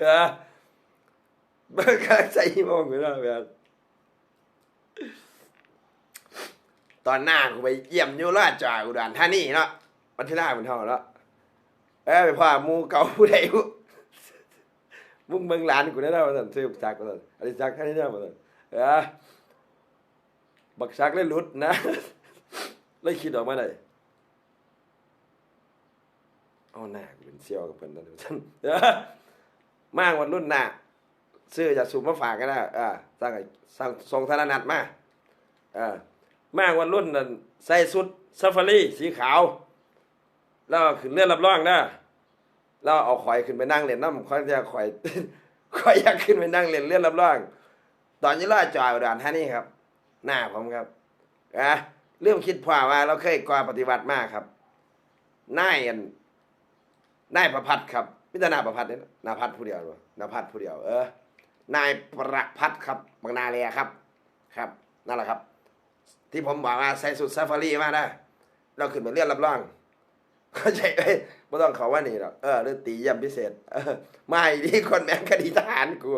เออมันก็ใส่โมงอยู่แล้วเพื่อนตอนหน้ากูไปเยี่ยมยูราชจาอุดรธานีเนาะวันที่หน้ามันเท่าแล้วเอ้ยไปพ่อมูเก่าผู้ใดผู้มึงเบิ่งหลานกูได้แล้วมาสั่นซื้อจักมาสั่นอันนี้จักแค่นี้ได้มาสั่นเออบักชักเลยหลุดนะเลยคิดออกมาได้เอาหน้ากูเป็นเซี่ยวกับเพิ่นนั่นเดี๋ยวท่านเออ มากวันรุ่นหน้าซื้อจะสูบมาฝากกันนะเออสั่งไอ้สั่งส่งธนนัดมาเอมากวันรุ่นนั่นใส่สุดซาฟารีสีขาว แล้วขึ้นเรือรับรองนะแล้วเอาข่อยขึ้นไปนั่งเล่นน้ำข่อยจะข่อยข่อยอยากขึ้นไปนั่งเล่นเรือรับรอง ตอนนี้ล่าจอยอุดรธานีครับ หน้าผมครับอะเรื่องคิดพว่าว่าเราเคยก่อปฏิบัติมากครับนายอันนายประพัดครับ มิตรนาประพัดเนี่ยนาพัดผู้เดียวนาพัดผู้เดียว เออ นายประพัดครับบางนาเลยครับ ครับ นั่นแหละครับ ที่ผมบอกว่าใส่สุดซาฟารีมาได้เราขึ้นมาเลื่อนรับรองเข้าใจไหมไม่ต้องเขาว่านี่หรอกเออหรือตีเยี่ยมพิเศษ เออไม่ที่คนแม่งคดีทหารกู